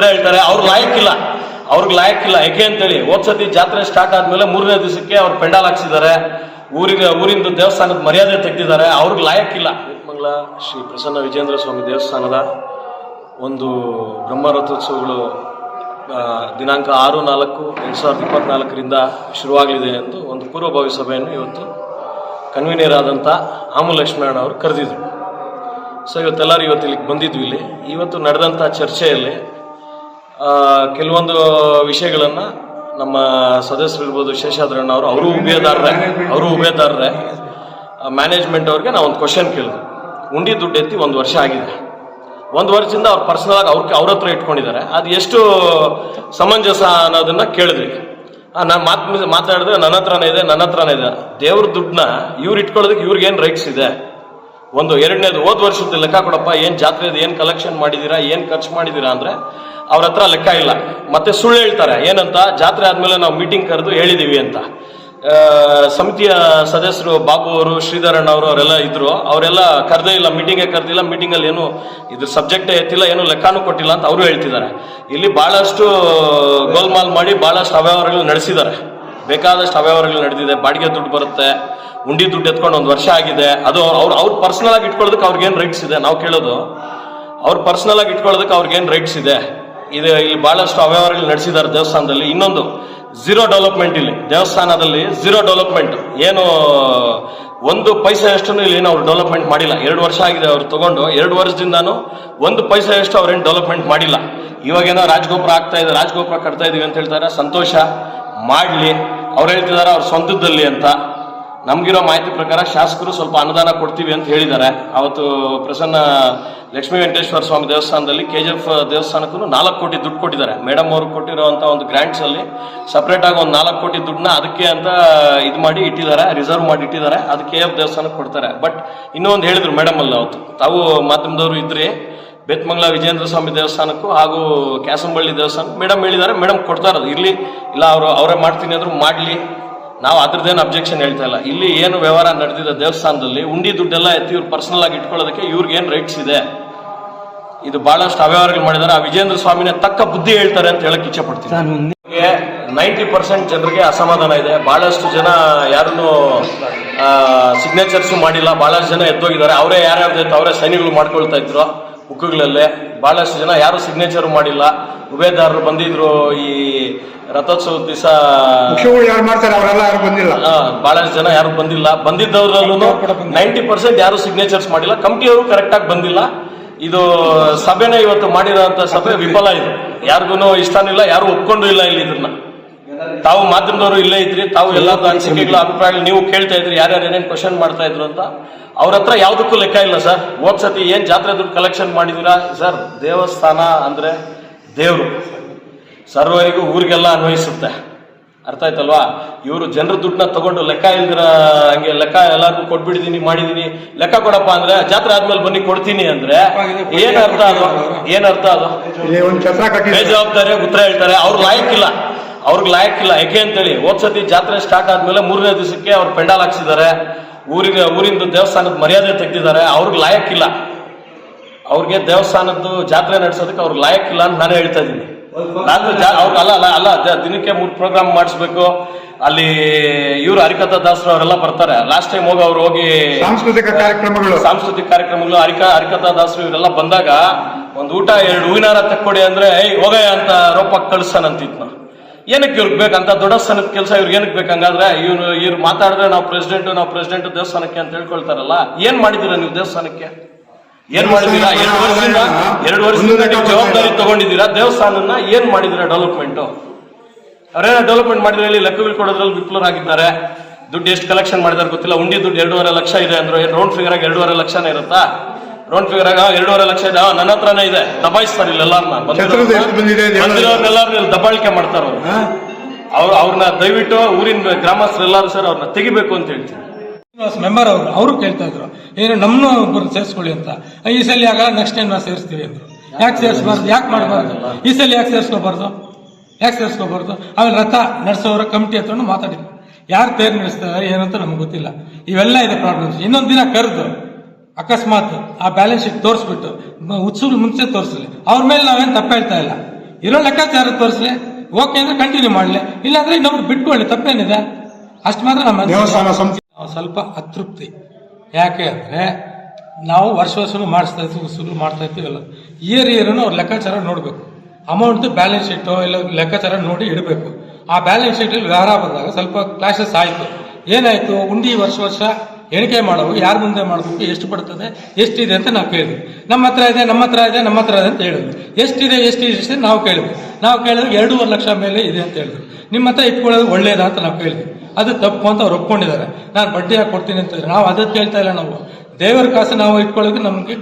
ಉತ್ತರ ಹೇಳ್ತಾರೆ, ಅವ್ರಿಗೆ ಲಾಯಕ್ಕಿಲ್ಲ ಅವ್ರಿಗೆ ಲಾಯಕ್ಕಿಲ್ಲ ಯಾಕೆ ಅಂತೇಳಿ ಸತಿ ಜಾತ್ರೆ ಸ್ಟಾರ್ಟ್ ಆದ್ಮೇಲೆ ಮೂರನೇ ದಿವಸಕ್ಕೆ ಅವ್ರು ಪೆಂಡಾಲ್ ಹಾಕ್ಸಿದ್ದಾರೆ. ಊರಿಗೆ, ಊರಿಂದ ದೇವಸ್ಥಾನದ ಮರ್ಯಾದೆ ತೆಗೆದಿದ್ದಾರೆ, ಅವ್ರಿಗೆ ಲಾಯಕ್ಕಿಲ್ಲ ಮಂಗಳ ಶ್ರೀ ಪ್ರಸನ್ನ ವಿಜೇಂದ್ರ ಸ್ವಾಮಿ ದೇವಸ್ಥಾನದ ಒಂದು ಬ್ರಹ್ಮರಥೋತ್ಸವಗಳು ದಿನಾಂಕ ಆರು, ನಾಲ್ಕು, ಎರಡು ಸಾವಿರದ ಇಪ್ಪತ್ನಾಲ್ಕರಿಂದ ಶುರುವಾಗಲಿದೆ ಎಂದು ಒಂದು ಪೂರ್ವಭಾವಿ ಸಭೆಯನ್ನು ಇವತ್ತು ಕನ್ವೀನರ್ ಆದಂಥ ಆಮು ಲಕ್ಷ್ಮಣ ಅವರು ಕರೆದಿದ್ರು. ಸೊ ಇವತ್ತೆಲ್ಲರೂ ಇವತ್ತು ಇಲ್ಲಿಗೆ ಬಂದಿದ್ವಿ ಇಲ್ಲಿ. ಇವತ್ತು ನಡೆದಂಥ ಚರ್ಚೆಯಲ್ಲಿ ಕೆಲವೊಂದು ವಿಷಯಗಳನ್ನು ನಮ್ಮ ಸದಸ್ಯರು ಇರ್ಬೋದು, ಶೇಷಾದ್ರಣ್ಣ ಅವರು ಅವರು ಉಭಯದಾರರೇ ಅವರು ಉಭಯದಾರರೇ ಮ್ಯಾನೇಜ್ಮೆಂಟ್ ಅವ್ರಿಗೆ ನಾವು ಒಂದು ಕ್ವಶನ್ ಕೇಳಿದ್ವಿ. ಉಂಡಿ ದುಡ್ಡು ಎತ್ತಿ ಒಂದು ವರ್ಷ ಆಗಿದೆ. ಒಂದು ವರ್ಷದಿಂದ ಅವ್ರು ಪರ್ಸನಲ್ ಆಗಿ ಅವ್ರಿಗೆ ಅವ್ರ ಹತ್ರ ಇಟ್ಕೊಂಡಿದ್ದಾರೆ. ಅದು ಎಷ್ಟು ಸಮಂಜಸ ಅನ್ನೋದನ್ನ ಕೇಳಿದ್ವಿ. ನಾನು ಮಾತು ಮಾತಾಡಿದ್ರೆ ನನ್ನ ಹತ್ರನೇ ಇದೆ, ನನ್ನ ಹತ್ರನೇ ಇದೆ. ದೇವ್ರ ದುಡ್ಡನ್ನ ಇವ್ರು ಇಟ್ಕೊಳ್ಳೋದಕ್ಕೆ ಇವ್ರಿಗೇನು ರೈಟ್ಸ್ ಇದೆ? ಒಂದು ಎರಡನೇದು ಹೋದ್ ವರ್ಷದ ಲೆಕ್ಕ ಕೊಡಪ್ಪ, ಏನು ಜಾತ್ರೆದು ಏನು ಕಲೆಕ್ಷನ್ ಮಾಡಿದ್ದೀರಾ ಏನು ಖರ್ಚು ಮಾಡಿದ್ದೀರಾ ಅಂದ್ರೆ ಅವ್ರ ಹತ್ರ ಲೆಕ್ಕ ಇಲ್ಲ. ಮತ್ತೆ ಸುಳ್ಳು ಹೇಳ್ತಾರೆ, ಏನಂತ, ಜಾತ್ರೆ ಆದ್ಮೇಲೆ ನಾವು ಮೀಟಿಂಗ್ ಕರೆದು ಹೇಳಿದ್ದೀವಿ ಅಂತ. ಸಮಿತಿಯ ಸದಸ್ಯರು ಬಾಬು ಅವರು ಶ್ರೀಧರಣ್ಣ ಅವರು, ಅವರೆಲ್ಲ ಇದ್ರು. ಅವರೆಲ್ಲ ಕರೆದೇ ಇಲ್ಲ ಮೀಟಿಂಗೇ ಕರೆದಿಲ್ಲ ಮೀಟಿಂಗ್ ಅಲ್ಲಿ ಏನು ಇದ್ರ ಸಬ್ಜೆಕ್ಟೇ ಎತ್ತಿಲ್ಲ, ಏನು ಲೆಕ್ಕನೂ ಕೊಟ್ಟಿಲ್ಲ ಅಂತ ಅವರು ಹೇಳ್ತಿದ್ದಾರೆ. ಇಲ್ಲಿ ಬಹಳಷ್ಟು ಗೋಲ್ಮಾಲ್ ಮಾಡಿ ಬಹಳಷ್ಟು ಅವ್ಯವಹಾರಗಳು ನಡೆಸಿದ್ದಾರೆ. ಬೇಕಾದಷ್ಟು ಅವ್ಯವಹಾರಗಳು ನಡೆದಿದೆ, ಬಾಡಿಗೆ ದುಡ್ಡು ಬರುತ್ತೆ. ಉಂಡಿ ದುಡ್ಡು ಎತ್ಕೊಂಡು ಒಂದು ವರ್ಷ ಆಗಿದೆ. ಅದು ಅವ್ರು ಅವ್ರು ಪರ್ಸನಲ್ ಆಗಿ ಇಟ್ಕೊಳ್ಳೋದಕ್ಕೆ ಅವ್ರಿಗೇನು ರೈಟ್ಸ್ ಇದೆ? ನಾವು ಕೇಳೋದು. ಅವ್ರು ಪರ್ಸನಲ್ ಆಗಿ ಇಟ್ಕೊಳ್ಳೋದಕ್ಕೆ ಅವ್ರಿಗೇನು ರೈಟ್ಸ್ ಇದೆ? ಇದು ಇಲ್ಲಿ ಬಹಳಷ್ಟು ಅವ್ಯವಹಾರಗಳು ನಡೆಸಿದ್ದಾರೆ ದೇವಸ್ಥಾನದಲ್ಲಿ. ಇನ್ನೊಂದು ಝೀರೋ ಡೆವಲಪ್ಮೆಂಟ್ ಇಲ್ಲಿ. ದೇವಸ್ಥಾನದಲ್ಲಿ ಝೀರೋ ಡೆವಲಪ್ಮೆಂಟ್ ಏನು, ಒಂದು ಪೈಸೆ ಅಷ್ಟು ಇಲ್ಲಿ ಏನು ಅವ್ರು ಡೆವಲಪ್ಮೆಂಟ್ ಮಾಡಿಲ್ಲ. ಎರಡು ವರ್ಷ ಆಗಿದೆ ಅವ್ರು ತಗೊಂಡು. ಎರಡು ವರ್ಷದಿಂದಾನು ಒಂದು ಪೈಸೆ ಅಷ್ಟು ಅವ್ರೇನು ಡೆವಲಪ್ಮೆಂಟ್ ಮಾಡಿಲ್ಲ. ಇವಾಗೇನೋ ರಾಜಗೋಪುರ ಆಗ್ತಾ ಇದೆ, ರಾಜಗೋಪುರ ಕಟ್ತಾ ಇದೀವಿ ಅಂತ ಹೇಳ್ತಾರೆ. ಸಂತೋಷ. ಮಾಡಲಿ. ಅವ್ರು ಹೇಳ್ತಿದ್ದಾರೆ ಅವ್ರ ಸ್ವಂತದಲ್ಲಿ ಅಂತ. ನಮ್ಗಿರೋ ಮಾಹಿತಿ ಪ್ರಕಾರ ಶಾಸಕರು ಸ್ವಲ್ಪ ಅನುದಾನ ಕೊಡ್ತೀವಿ ಅಂತ ಹೇಳಿದ್ದಾರೆ. ಅವತ್ತು ಪ್ರಸನ್ನ ಲಕ್ಷ್ಮೀ ವೆಂಕಟೇಶ್ವರ ಸ್ವಾಮಿ ದೇವಸ್ಥಾನದಲ್ಲಿ ಕೆ ಜಿ ಎಫ್ ದೇವಸ್ಥಾನಕ್ಕೂ ನಾಲ್ಕು ಕೋಟಿ ದುಡ್ಡು ಕೊಟ್ಟಿದ್ದಾರೆ. ಮೇಡಮ್ ಅವರು ಕೊಟ್ಟಿರುವಂಥ ಒಂದು ಗ್ರಾಂಟ್ಸ್ ಅಲ್ಲಿ ಸಪ್ರೇಟ್ ಆಗಿ ಒಂದು ನಾಲ್ಕು ಕೋಟಿ ದುಡ್ಡನ್ನ ಅದಕ್ಕೆ ಅಂತ ಇದು ಮಾಡಿ ಇಟ್ಟಿದ್ದಾರೆ ರಿಸರ್ವ್ ಮಾಡಿ ಇಟ್ಟಿದ್ದಾರೆ. ಅದು ಕೆ ಎಫ್ ದೇವಸ್ಥಾನಕ್ಕೆ ಕೊಡ್ತಾರೆ. ಬಟ್ ಇನ್ನೊಂದು ಹೇಳಿದ್ರು ಮೇಡಮ್ ಅಲ್ಲಿ ಅವತ್ತು. ತಾವು ಮಾಧ್ಯಮದವರು ಇದ್ರಿ ಬೇತ್ಮಂಗ್ಲ ವಿಜೇಂದ್ರ ಸ್ವಾಮಿ ದೇವಸ್ಥಾನಕ್ಕೂ ಹಾಗೂ ಕ್ಯಾಸಂಬಳ್ಳಿ ದೇವಸ್ಥಾನ ಮೇಡಮ್ ಹೇಳಿದ್ದಾರೆ. ಮೇಡಮ್ ಕೊಡ್ತಾ ಇರೋದು. ಇರ್ಲಿ, ಇಲ್ಲ ಅವರು ಅವರೇ ಮಾಡ್ತೀನಿ ಅಂದ್ರು ಮಾಡಲಿ. ನಾವು ಅದ್ರದ್ದೇನು ಅಬ್ಜೆಕ್ಷನ್ ಹೇಳ್ತಾ ಇಲ್ಲ. ಇಲ್ಲಿ ಏನು ವ್ಯವಹಾರ ನಡೆದಿದೆ ದೇವಸ್ಥಾನದಲ್ಲಿ ಉಂಡಿ ದುಡ್ಡೆಲ್ಲ ಎತ್ತಿ ಇವ್ರು ಪರ್ಸನಲ್ ಆಗಿ ಇಟ್ಕೊಳ್ಳೋದಕ್ಕೆ ಇವ್ರಿಗೆ ಏನು ರೈಟ್ಸ್ ಇದೆ? ಇದು ಬಹಳಷ್ಟು ಅವ್ಯವಹಾರಗಳು ಮಾಡಿದ್ದಾರೆ. ಆ ವಿಜೇಂದ್ರ ಸ್ವಾಮಿನೇ ತಕ್ಕ ಬುದ್ಧಿ ಹೇಳ್ತಾರೆ ಅಂತ ಹೇಳಕ್ ಇಚ್ಛೆ ಪಡ್ತೀನಿ ನೈಂಟಿ ಪರ್ಸೆಂಟ್ ಜನರಿಗೆ ಅಸಮಾಧಾನ ಇದೆ. ಬಹಳಷ್ಟು ಜನ ಯಾರನ್ನು ಸಿಗ್ನೇಚರ್ಸ್ ಮಾಡಿಲ್ಲ. ಬಹಳಷ್ಟು ಜನ ಎದ್ದೋಗಿದ್ದಾರೆ. ಅವರೇ ಯಾರ್ಯಾರ ಇತ್ತು ಅವರೇ ಸೈನ್ಯಗಳು ಮಾಡ್ಕೊಳ್ತಾ ಇದ್ರು ಬುಕ್ಗಳಲ್ಲೇ ಬಹಳಷ್ಟು ಜನ ಯಾರು ಸಿಗ್ನೇಚರ್ ಮಾಡಿಲ್ಲ. ಉಭಯದಾರರು ಬಂದಿದ್ರು ಈ ರಥೋತ್ಸವದ ದಿವಸ ಮುಖ್ಯಗಳು ಯಾರು ಮಾಡ್ತಾರೆ ಅವರೆಲ್ಲ ಯಾರು ಬಂದಿಲ್ಲ. ಬಹಳಷ್ಟು ಜನ ಯಾರು ಬಂದಿಲ್ಲ. ಬಂದಿದ್ದವರಲ್ಲೂ ನೈಂಟಿ ಪರ್ಸೆಂಟ್ ಯಾರು ಸಿಗ್ನೇಚರ್ಸ್ ಮಾಡಿಲ್ಲ. ಕಂಪ್ನಿಯವರು ಕರೆಕ್ಟ್ ಆಗಿ ಬಂದಿಲ್ಲ. ಇದು ಸಭೆನ ಇವತ್ತು ಮಾಡಿರೋಂಥ ಸಭೆ ವಿಫಲ ಇದು. ಯಾರಿಗೂ ಇಷ್ಟಾನಿಲ್ಲ ಯಾರು ಒಪ್ಕೊಂಡು ಇಲ್ಲ ಇಲ್ಲಿ ಇದನ್ನ ತಾವು ಮಾಧ್ಯಮದವರು ಇಲ್ಲೇ ಇದ್ರಿ ತಾವು ಎಲ್ಲ ಅನಿಸಿಕೆಗಳು ಅಭಿಪ್ರಾಯಗಳು ನೀವು ಕೇಳ್ತಾ ಇದ್ರಿ ಯಾರ್ಯಾರು ಏನೇನು ಕ್ವಶನ್ ಮಾಡ್ತಾ ಇದ್ರು ಅಂತ. ಅವ್ರ ಹತ್ರ ಯಾವುದಕ್ಕೂ ಲೆಕ್ಕ ಇಲ್ಲ ಸರ್. ಹೋದ್ ಸತಿ ಏನ್ ಜಾತ್ರೆ ದುಡ್ಡು ಕಲೆಕ್ಷನ್ ಮಾಡಿದೀರಾ? ಸರ್ ದೇವಸ್ಥಾನ ಅಂದ್ರೆ ದೇವ್ರು. ಸರ್ವರಿಗೂ ಊರಿಗೆಲ್ಲ ಅನ್ವಯಿಸುತ್ತೆ. ಅರ್ಥ ಆಯ್ತಲ್ವಾ? ಇವರು ಜನರ ದುಡ್ಡನ್ನ ತಗೊಂಡು ಲೆಕ್ಕ ಇಲ್ದಿರ ಹಂಗೆ ಲೆಕ್ಕ ಎಲ್ಲರಿಗೂ ಕೊಟ್ಬಿಡಿದೀನಿ ಮಾಡಿದೀನಿ. ಲೆಕ್ಕ ಕೊಡಪ್ಪ ಅಂದ್ರೆ ಜಾತ್ರೆ ಆದ್ಮೇಲೆ ಬನ್ನಿ ಕೊಡ್ತೀನಿ ಅಂದ್ರೆ ಏನ್ ಅರ್ಥ ಅದು? ಏನ್ ಅರ್ಥ ಅದು? ಬೇಜವಾಬ್ದಾರಿ ಉತ್ತರ ಹೇಳ್ತಾರೆ. ಅವ್ರ ಲಾಯಕ್ಕಿಲ್ಲ. ಅವ್ರಿಗೆ ಇಲ್ಲ ಯಾಕೆ ಅಂತೇಳಿ ಹೋದ್ ಸತಿ ಜಾತ್ರೆ ಸ್ಟಾರ್ಟ್ ಆದ್ಮೇಲೆ ಮೂರನೇ ದಿವಸಕ್ಕೆ ಅವ್ರು ಪೆಂಡಾಲ್ ಹಾಕ್ಸಿದ್ದಾರೆ. ಊರಿಗೆ ಊರಿಂದ ದೇವಸ್ಥಾನದ ಮರ್ಯಾದೆ ತೆಗೆದಿದ್ದಾರೆ. ಅವ್ರಿಗೆ ಇಲ್ಲ ಅವ್ರಿಗೆ ದೇವಸ್ಥಾನದ್ದು ಜಾತ್ರೆ ನಡೆಸೋದಕ್ಕೆ ಅವ್ರಿಗೆ ಇಲ್ಲ ಅಂತ ನಾನು ಹೇಳ್ತಾ ಇದ್ದೀನಿ. ರಾತ್ರಿ ಜಾ ಅವ್ರು ಅಲ್ಲ ಅಲ್ಲ ಅಲ್ಲ ದಿನಕ್ಕೆ ಮೂರು ಪ್ರೋಗ್ರಾಮ್ ಮಾಡಿಸ್ಬೇಕು. ಅಲ್ಲಿ ಇವರು ಹರಿಕಥಾ ದಾಸರು ಅವರೆಲ್ಲ ಬರ್ತಾರೆ. ಲಾಸ್ಟ್ ಟೈಮ್ ಹೋಗಿ ಅವ್ರು ಹೋಗಿ ಸಾಂಸ್ಕೃತಿಕ ಕಾರ್ಯಕ್ರಮಗಳು. ಸಾಂಸ್ಕೃತಿಕ ಕಾರ್ಯಕ್ರಮಗಳು ಹರಿಕ ಹರಿಕಥಾ ದಾಸರು ಇವರೆಲ್ಲ ಬಂದಾಗ ಒಂದು ಊಟ ಎರಡು ಹೂವಿನಾರ ತಕ್ಕೊಡಿ ಅಂದ್ರೆ ಏಯ್ ಹೋಗಯ್ಯ ಅಂತ ರೋಪಕ್ಕೆ ನಾವು ಏನಕ್ಕೆ ಇವ್ರಿಗೆ ಬೇಕಂತ ದೊಡ್ಡ ಸ್ಥಾನದ ಕೆಲಸ ಇವ್ರಿಗೆ ಏನಕ್ಕೆ ಬೇಕಂಗಾದ್ರೆ ಇವ್ರು ಇವ್ರು ಮಾತಾಡಿದ್ರೆ ನಾವು ಪ್ರೆಸಿಡೆಂಟ್ ನಾವು ಪ್ರೆಸಿಡೆಂಟ್ ದೇವಸ್ಥಾನಕ್ಕೆ ಅಂತ ಹೇಳ್ಕೊಳ್ತಾರಲ್ಲ ಏನ್ ಮಾಡಿದಿರ ನೀವು ದೇವಸ್ಥಾನಕ್ಕೆ? ಏನ್ ಮಾಡಿದೀರಾ ಎರಡು ವರ್ಷದಿಂದ? ಎರಡು ವರ್ಷದಿಂದ ನೀವು ಜವಾಬ್ದಾರಿ ತಗೊಂಡಿದ್ದೀರಾ? ದೇವಸ್ಥಾನನ ಏನ್ ಮಾಡಿದೀರಾ ಡೆವಲಪ್ಮೆಂಟ್ ಅವರೇನೋ ಡೆವಲಪ್ಮೆಂಟ್ ಮಾಡಿದ್ರೆ ಇಲ್ಲಿ ಬಿಲ್ ಕೊಡೋದ್ರಲ್ಲಿ ವಿಫಲರಾಗಿದ್ದಾರೆ. ದುಡ್ಡು ಎಷ್ಟು ಕಲೆಕ್ಷನ್ ಮಾಡಿದಾರೆ ಗೊತ್ತಿಲ್ಲ. ಉಂಡಿ ದುಡ್ಡು ಎರಡೂವರೆ ಲಕ್ಷ ಇದೆ ಅಂದ್ರೆ. ಏನು ರೌಂಡ್ ಫಿಗರ್ ಆಗಿ ಎರಡೂವರೆ ಲಕ್ಷನೇ ಇರುತ್ತಾ? ರೌಂಡ್ ಫಿಗರ್ ಆಗ ಎರಡೂವರೆ ಲಕ್ಷ ಇದೆ. ನನ್ನ ಹತ್ರನೇ ಇದೆ. ದಬಾಯಿಸ್ತಾರೆ ಇಲ್ಲಿ ಎಲ್ಲಾರನ್ನ ಛತ್ರದ ಎಷ್ಟು ಬಂದಿದೆ ಅಂತ ಹೇಳೋದು? ಬಂದಿರೋರ್ನೆಲ್ಲಾರನ್ನ ಇಲ್ಲಿ ದಬ್ಬಾಳಿಕೆ ಮಾಡ್ತಾರ ಅವ್ರು. ಅವ್ರು ಅವ್ರನ್ನ ದಯವಿಟ್ಟು ಊರಿನ ಗ್ರಾಮಸ್ಥರು ಎಲ್ಲರೂ ಸರ್ ಅವ್ರನ್ನ ತೆಗಿಬೇಕು ಅಂತ ಹೇಳ್ತೀನಿ. ಮೆಂಬರ್ ಅವರು ಅವರು ಕೇಳ್ತಾ ಇದ್ರು, ಏನು ನಮ್ಮನ್ನು ಒಬ್ಬರು ಸೇರಿಸ್ಕೊಳ್ಳಿ ಅಂತ. ಈ ಸಲ ಆಗ ನೆಕ್ಸ್ಟ್ ಟೈಮ್ ನಾವು ಸೇರಿಸ್ತೀವಿ, ಅಂದರು. ಯಾಕೆ ಸೇರಿಸಬಾರ್ದು? ಯಾಕೆ ಮಾಡಬಾರ್ದು? ಈ ಸಲ ಯಾಕೆ ಸೇರಿಸ್ಕೋಬಾರ್ದು? ಯಾಕೆ ಸೇರಿಸ್ಕೋಬಾರ್ದು? ಆಮೇಲೆ ರಥ ನಡೆಸೋರ ಕಮಿಟಿ ಹತ್ರ ಮಾತಾಡಿ. ಯಾರು ತೇರು ನಡೆಸ್ತಾರೆ ಏನಂತ ನಮ್ಗೆ ಗೊತ್ತಿಲ್ಲ. ಇವೆಲ್ಲ ಇದೆ ಪ್ರಾಬ್ಲಮ್ಸ್ ಇನ್ನೊಂದು ದಿನ ಕರೆದು, ಅಕಸ್ಮಾತ್ ಆ ಬ್ಯಾಲೆನ್ಸ್ ಶೀಟ್ ತೋರಿಸ್ಬಿಟ್ಟು ಉತ್ಸವ ಮುಂಚೆ ತೋರಿಸಲಿ. ಅವ್ರ ಮೇಲೆ ನಾವೇನು ತಪ್ಪ ಹೇಳ್ತಾ ಇಲ್ಲ. ಇರೋ ಲೆಕ್ಕಾಚಾರ ತೋರಿಸ್ಲಿ. ಓಕೆ ಅಂದ್ರೆ ಕಂಟಿನ್ಯೂ ಮಾಡಲಿ. ಇಲ್ಲಾಂದ್ರೆ ಇನ್ನೊಬ್ರು ಬಿಟ್ಕೊಳ್ಳಿ ತಪ್ಪೇನಿದೆ? ಅಷ್ಟು ಮಾತ್ರ ನಮ್ಮ. ದೇವಸ್ಥಾನ ಸ್ವಲ್ಪ ಅತೃಪ್ತಿ. ಯಾಕೆ ಅಂದರೆ ನಾವು ವರ್ಷ ವರ್ಷನೂ ಮಾಡಿಸ್ತಾ ಇರ್ತೀವಿ ಶುರು ಮಾಡ್ತಾ ಇರ್ತೀವಲ್ಲ ಇಯರ್ ಇಯರ್ನು ಅವ್ರು ಲೆಕ್ಕಾಚಾರ ನೋಡಬೇಕು. ಅಮೌಂಟ್ ಬ್ಯಾಲೆನ್ಸ್ ಶೀಟು ಇಲ್ಲ ಲೆಕ್ಕಾಚಾರ ನೋಡಿ ಇಡಬೇಕು. ಆ ಬ್ಯಾಲೆನ್ಸ್ ಶೀಟಲ್ಲಿ ವ್ಯವಹಾರ ಬಂದಾಗ ಸ್ವಲ್ಪ ಕ್ಲಾಶಸ್ ಆಯಿತು. ಏನಾಯಿತು? ಉಂಡಿ ವರ್ಷ ವರ್ಷ ಎಣಿಕೆ ಮಾಡೋವು ಯಾರು ಮುಂದೆ ಮಾಡಬೇಕು, ಎಷ್ಟು ಬರ್ತದೆ, ಎಷ್ಟಿದೆ ಅಂತ ನಾವು ಕೇಳಿದ್ವಿ. ನಮ್ಮ ಹತ್ರ ಇದೆ, ನಮ್ಮ ಹತ್ರ ಇದೆ, ನಮ್ಮ ಹತ್ರ ಇದೆ ಅಂತ ಹೇಳಿದ್ವಿ. ಎಷ್ಟಿದೆ ಎಷ್ಟು ಎಷ್ಟಿದೆ ನಾವು ಕೇಳಿದ್ವಿ. ನಾವು ಕೇಳಿದ್ರೆ ಎರಡೂವರೆ ಲಕ್ಷ ಮೇಲೆ ಇದೆ ಅಂತ ಹೇಳಿದ್ವಿ. ನಿಮ್ಮ ಹತ್ರ ಇಟ್ಕೊಳ್ಳೋದು ಒಳ್ಳೇದಾ ಅಂತ ನಾವು ಕೇಳಿದ್ವಿ. ಅದು ತಪ್ಪು ಅಂತ ಅವ್ರು ಒಪ್ಕೊಂಡಿದ್ದಾರೆ. ನಾನು ಬಡ್ಡಿ ಹಾಕಿ ಕೊಡ್ತೀನಿ ಅಂತ. ನಾವು ಅದಕ್ಕೆ ಕೇಳ್ತಾ ಇಲ್ಲ ನಾವು. ದೇವರ ಕಾಸು ನಾವು ಇಟ್ಕೊಳ್ಳೋಕೆ ನಮಗೆ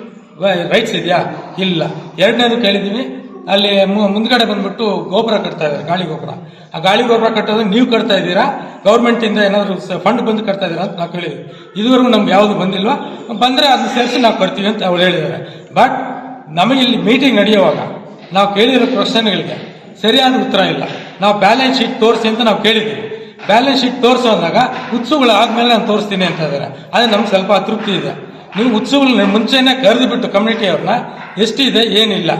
ರೈಟ್ಸ್ ಇದೆಯಾ? ಇಲ್ಲ. ಎರಡನೇದು ಕೇಳಿದ್ದೀವಿ, ಅಲ್ಲಿ ಮುಂದ್ಗಡೆ ಬಂದ್ಬಿಟ್ಟು ಗೋಪುರ ಕಟ್ತಾ ಇದ್ದಾರೆ, ಗಾಳಿ ಗೋಪುರ. ಆ ಗಾಳಿ ಗೋಪುರ ಕಟ್ಟೋದು ನೀವು ಕಟ್ತಾ ಇದ್ದೀರಾ? ಗೌರ್ಮೆಂಟಿಂದ ಏನಾದರೂ ಏನಾದ್ರು ಫಂಡ್ ಬಂದು ಕಟ್ತಾ ಇದ್ದೀರಾ ಅಂತ ನಾವು ಕೇಳಿದ್ವಿ ಇದುವರೆಗೂ ನಮ್ಗೆ ಯಾವುದು ಬಂದಿಲ್ವಾ? ಬಂದ್ರೆ ಅದನ್ನ ಸೇರಿಸಿ ನಾವು ಕೊಡ್ತೀವಿ ಅಂತ ಅವ್ರು ಹೇಳಿದ್ದಾರೆ. ಬಟ್ ನಮಗೆ ಇಲ್ಲಿ ಮೀಟಿಂಗ್ ನಡೆಯುವಾಗ ನಾವು ಕೇಳಿರೋ ಪ್ರಶ್ನೆಗಳಿಗೆ ಸರಿಯಾದ ಉತ್ತರ ಇಲ್ಲ. ನಾವು ಬ್ಯಾಲೆನ್ಸ್ ಶೀಟ್ ತೋರಿಸಿ ಅಂತ ನಾವು ಕೇಳಿದ್ದೀವಿ. ಬ್ಯಾಲೆನ್ಸ್ ಶೀಟ್ ತೋರಿಸು ಅಂದಾಗ ಉತ್ಸುಗಳು ಆದ್ಮೇಲೆ ನಾನು ತೋರಿಸ್ತೀನಿ ಅಂತ ಇದ್ದಾರೆ ಅದೇ ನಮ್ಗೆ ಸ್ವಲ್ಪ ಅತೃಪ್ತಿ ಇದೆ. ನೀವು ಉತ್ಸುಗಳನ್ನ ಮುಂಚೆನೆ ಕರೆದು ಬಿಟ್ಟು ಕಮ್ಯುನಿಟಿ ಅವ್ರನ್ನ ಎಷ್ಟಿದೆ ಏನಿಲ್ಲ.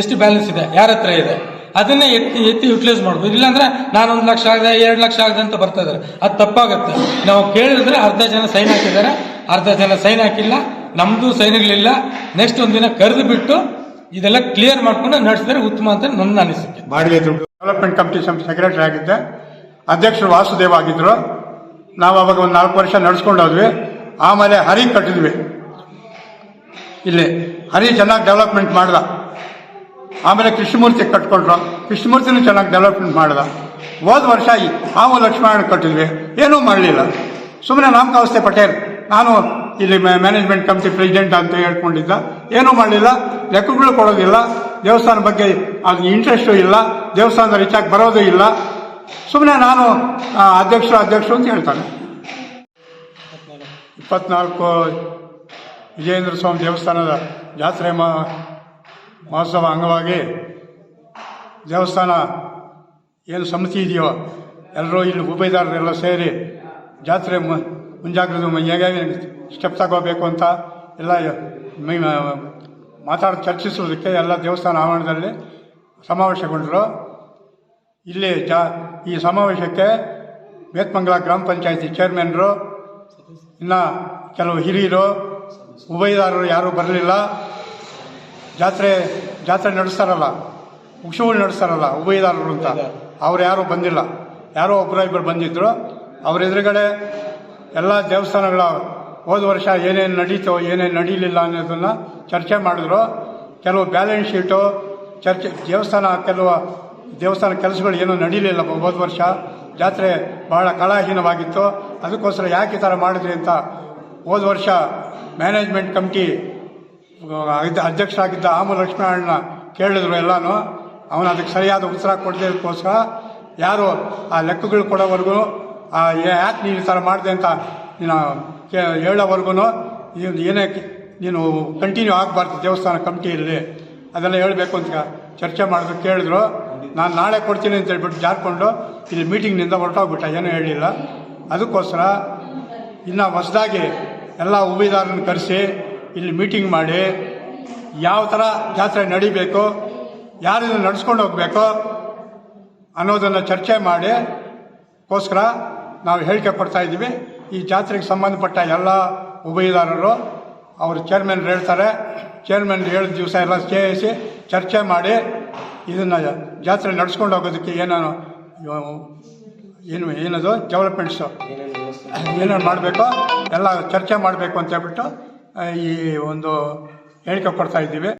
ಎಷ್ಟು ಬ್ಯಾಲೆನ್ಸ್ ಇದೆ, ಯಾರ ಹತ್ರ ಇದೆ. ಅದನ್ನೇ ಎತ್ತಿ ಎತ್ತಿ ಯುಟಿಲೈಸ್ ಮಾಡ್ಬೋದು. ಇಲ್ಲಾಂದ್ರೆ ನಾನೊಂದು ಲಕ್ಷ ಆಗದೆ, ಎರಡು ಲಕ್ಷ ಆಗದೆ ಅಂತ ಬರ್ತಾ ಇದಾರೆ. ಅದು ತಪ್ಪಾಗುತ್ತೆ. ನಾವು ಕೇಳಿದ್ರೆ ಅರ್ಧ ಜನ ಸೈನ್ ಹಾಕಿದ್ದಾರೆ. ಅರ್ಧ ಜನ ಸೈನ್ ಹಾಕಿಲ್ಲ. ನಮ್ಮದು ಸೈನ್ಗಳಿಲ್ಲ ನೆಕ್ಸ್ಟ್ ಒಂದಿನ ಕರೆದು ಬಿಟ್ಟು ಇದೆಲ್ಲ ಕ್ಲಿಯರ್ ಮಾಡ್ಕೊಂಡು ನಡೆಸಿದ್ರೆ ಉತ್ತಮ ಅಂತ ನನ್ನ ಅನಿಸಿಕೆ. ಡೆವಲಪ್ಮೆಂಟ್ ಕಮಿಟಿ ಸೆಕ್ರೆಟರಿ ಆಗಿದ್ದೆ. ಅಧ್ಯಕ್ಷರು ವಾಸುದೇವ ಆಗಿದ್ರು. ನಾವು ಅವಾಗ ಒಂದು ನಾಲ್ಕು ವರ್ಷ ನಡೆಸ್ಕೊಂಡು ಹೋದ್ವಿ. ಆಮೇಲೆ ಹರಿ ಕಟ್ಟಿದ್ವಿ. ಇಲ್ಲಿ ಹರಿ ಚೆನ್ನಾಗಿ ಡೆವಲಪ್ಮೆಂಟ್ ಮಾಡ್ದ. ಆಮೇಲೆ ಕೃಷ್ಣಮೂರ್ತಿ ಕಟ್ಕೊಂಡ್ರು. ಕೃಷ್ಣಮೂರ್ತಿನೂ ಚೆನ್ನಾಗಿ ಡೆವಲಪ್ಮೆಂಟ್ ಮಾಡ್ದ. ಹೋದ ವರ್ಷ ಈ ಹಾವು ಲಕ್ಷ್ಮಣ ಕಟ್ಟಿದ್ವಿ. ಏನೂ ಮಾಡಲಿಲ್ಲ. ಸುಮ್ಮನೆ ನಾಮಕಾವಸ್ಥೆ ಪಟೇಲ್, ನಾನು ಇಲ್ಲಿ ಮ್ಯಾನೇಜ್ಮೆಂಟ್ ಕಮಿಟಿ ಪ್ರೆಸಿಡೆಂಟ್ ಅಂತ ಹೇಳ್ಕೊಂಡಿದ್ದ. ಏನೂ ಮಾಡಲಿಲ್ಲ. ಲೆಕ್ಕಗಳು ಕೊಡೋದಿಲ್ಲ. ದೇವಸ್ಥಾನ ಬಗ್ಗೆ ಅದು ಇಂಟ್ರೆಸ್ಟು ಇಲ್ಲ. ದೇವಸ್ಥಾನದ ರಿಚಾಗಿ ಬರೋದು ಇಲ್ಲ. ಸುಮ್ಮನೆ ನಾನು ಅಧ್ಯಕ್ಷರು ಅಧ್ಯಕ್ಷರು ಅಂತ ಹೇಳ್ತಾನೆ ಇಪ್ಪತ್ನಾಲ್ಕು ವಿಜಯೇಂದ್ರ ಸ್ವಾಮಿ ದೇವಸ್ಥಾನದ ಜಾತ್ರೆ ಮಹೋತ್ಸವ ಅಂಗವಾಗಿ ದೇವಸ್ಥಾನ ಏನು ಸಮಿತಿ ಇದೆಯೋ, ಎಲ್ಲರೂ ಇಲ್ಲಿ ಉಭಯದಾರರೆಲ್ಲ ಸೇರಿ ಜಾತ್ರೆ ಮುಂಜಾಗ್ರತೆ ಹೇಗಾಗಿ ಹೇಗೆ ಸ್ಟೆಪ್ ತಗೋಬೇಕು ಅಂತ ಎಲ್ಲ ಮಾತಾಡಿ ಚರ್ಚಿಸೋದಕ್ಕೆ ಎಲ್ಲ ದೇವಸ್ಥಾನ ಆವರಣದಲ್ಲಿ ಸಮಾವೇಶಗೊಂಡರು, ಇಲ್ಲಿ ಜಾ ಈ ಸಮಾವೇಶಕ್ಕೆ ಬೇತ್ಮಂಗಲ ಗ್ರಾಮ ಪಂಚಾಯತಿ ಚೇರ್ಮನ್ರು, ಇನ್ನು ಕೆಲವು ಹಿರಿಯರು, ಉಭಯದಾರರು ಯಾರೂ ಬರಲಿಲ್ಲ. ಜಾತ್ರೆ ಜಾತ್ರೆ ನಡೆಸ್ತಾರಲ್ಲ, ಉತ್ಸವಗಳು ನಡೆಸ್ತಾರಲ್ಲ ಉಭಯದಾರರು ಅಂತ. ಅವ್ರು ಯಾರೂ ಬಂದಿಲ್ಲ. ಯಾರೋ ಒಬ್ಬರ ಇಬ್ಬರು ಬಂದಿದ್ದರು ಅವ್ರ ಎದುರುಗಡೆ ಎಲ್ಲ ದೇವಸ್ಥಾನಗಳ ಹೋದ ವರ್ಷ ಏನೇನು ನಡೀತೋ, ಏನೇನು ನಡೀಲಿಲ್ಲ ಅನ್ನೋದನ್ನು ಚರ್ಚೆ ಮಾಡಿದ್ರು. ಕೆಲವು ಬ್ಯಾಲೆನ್ಸ್ ಶೀಟು, ಚರ್ಚೆ, ದೇವಸ್ಥಾನ ಕೆಲವು ದೇವಸ್ಥಾನ ಕೆಲಸಗಳು ಏನೂ ನಡೀಲಿಲ್ಲ ಹೋದ ವರ್ಷ. ಜಾತ್ರೆ ಬಹಳ ಕಲಾಹೀನವಾಗಿತ್ತು ಅದಕ್ಕೋಸ್ಕರ ಯಾಕೆ ಈ ಥರ ಮಾಡಿದ್ರಿ ಅಂತ ಹೋದ ವರ್ಷ ಮ್ಯಾನೇಜ್ಮೆಂಟ್ ಕಮಿಟಿ ಅಧ್ಯಕ್ಷ ಅಧ್ಯಕ್ಷರಾಗಿದ್ದ ಆಮು ಲಕ್ಷ್ಮಣನ ಕೇಳಿದ್ರು ಎಲ್ಲಾನು. ಅವನು ಅದಕ್ಕೆ ಸರಿಯಾದ ಉತ್ತರ ಕೊಡದೇಕೋಸ್ಕರ ಯಾರು ಆ ಲೆಕ್ಕಗಳು ಕೊಡೋವರೆಗೂ, ಆ ಯಾಕೆ ನೀನು ಈ ಥರ ಮಾಡಿದೆ ಅಂತ ನೀನು ಹೇಳೋವರೆಗೂ ನೀನು ಏನೇ ನೀನು ಕಂಟಿನ್ಯೂ ಆಗಬಾರ್ದು ದೇವಸ್ಥಾನ ಕಮಿಟಿಯಲ್ಲಿ ಅದೆಲ್ಲ ಹೇಳಬೇಕು ಅಂತ ಚರ್ಚೆ ಮಾಡಿದ್ರು, ಕೇಳಿದ್ರು. ನಾನು ನಾಳೆ ಕೊಡ್ತೀನಿ ಅಂತ ಹೇಳ್ಬಿಟ್ಟು ಜಾರ್ಕೊಂಡು ಇಲ್ಲಿ ಮೀಟಿಂಗ್ನಿಂದ ಹೊರಟೋಗ್ಬಿಟ್ಟ, ಏನೂ ಹೇಳಿಲ್ಲ. ಅದಕ್ಕೋಸ್ಕರ ಇನ್ನು ಹೊಸದಾಗಿ ಎಲ್ಲ ಉಭಯದಾರರನ್ನು ಕರೆಸಿ ಇಲ್ಲಿ ಮೀಟಿಂಗ್ ಮಾಡಿ, ಯಾವ ಥರ ಜಾತ್ರೆ ನಡಿಬೇಕು ಯಾರನ್ನು ನಡೆಸ್ಕೊಂಡು ಹೋಗಬೇಕು ಅನ್ನೋದನ್ನು ಚರ್ಚೆ ಮಾಡಿ ಗೋಸ್ಕರ ನಾವು ಹೇಳಿಕೆ ಕೊಡ್ತಾ ಇದ್ದೀವಿ. ಈ ಜಾತ್ರೆಗೆ ಸಂಬಂಧಪಟ್ಟ ಎಲ್ಲ ಉಭಯದಾರರು ಅವರು ಚೇರ್ಮನ್ ಹೇಳ್ತಾರೆ. ಚೇರ್ಮನ್ ಹೇಳಿದ ದಿವಸ ಎಲ್ಲ ಸೇರಿಸಿ ಚರ್ಚೆ ಮಾಡಿ ಇದನ್ನು ಜಾತ್ರೆ ನಡ್ಸ್ಕೊಂಡು ಹೋಗೋದಕ್ಕೆ ಏನೇನು ಏನು, ಏನದು? ಡೆವಲಪ್ಮೆಂಟ್ಸು ಏನೇನು ಮಾಡಬೇಕೋ, ಎಲ್ಲ ಚರ್ಚೆ ಮಾಡಬೇಕು ಅಂತ ಹೇಳ್ಬಿಟ್ಟು ಈ ಒಂದು ಹೇಳಿಕೆ ಕೊಡ್ತಾ ಇದ್ದೀವಿ.